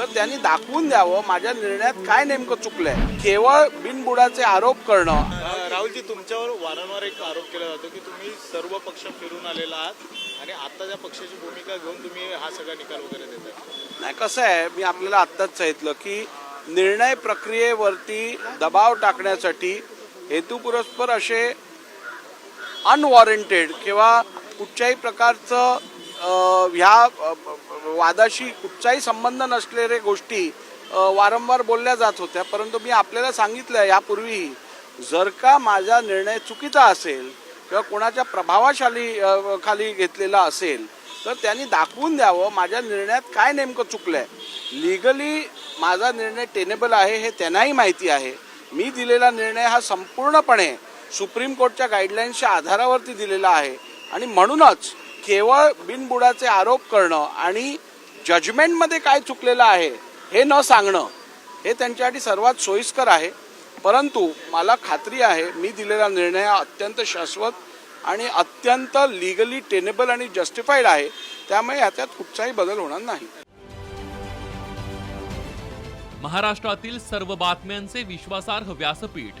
तर त्यांनी दाखवून द्यावं माझ्या निर्णयात काय नेमकं चुकलंय. केवळ बिनबुडाचे आरोप करणं. राहुलजी तुमच्यावर वारंवार एक आरोप केला जातो की तुम्ही सर्व पक्ष फिरून आलेला आहात आणि आता त्या पक्षाची भूमिका घेऊन तुम्ही हा सगळा निकाल वगैरे देताय. नाही कसं आहे मी आपल्याला आत्ताच सांगितलं की निर्णय प्रक्रियेवरती दबाव टाकण्यासाठी हेतुपुरस्पर असे अनवॉरंटेड किंवा कुठच्याही प्रकारचं ह्या वादाशी कुठचाही संबंध नसलेले गोष्टी वारंवार बोलल्या जात होत्या. परंतु मी आपल्याला सांगितलं यापूर्वीही जर का माझा निर्णय चुकीचा असेल किंवा कोणाच्या प्रभावाशाली खाली घेतलेला असेल तर त्यांनी दाखवून द्यावं माझ्या निर्णयात काय नेमकं चुकलं आहे लिगली माझा निर्णय टेनेबल आहे हे त्यांनाही माहिती आहे. मी दिलेला निर्णय हा संपूर्णपणे सुप्रीम कोर्टच्या गाईडलाईन्सच्या आधारावरती दिलेला आहे. आणि म्हणूनच केवळ बिनबुडाचे आरोप करणं आणि जजमेंटमध्ये काय चुकलेलं आहे हे न सांगणं हे त्यांच्यासाठी सर्वात सोयीस्कर आहे. परंतु मला खात्री आहे मी दिलेला निर्णय हा अत्यंत शाश्वत आणि अत्यंत लिगली टेनेबल आणि जस्टिफाईड आहे. त्यामुळे ह्याच्यात कुठचाही बदल होणार नाही. महाराष्ट्रातील सर्व बातम्यांचे विश्वासार्ह व्यासपीठ.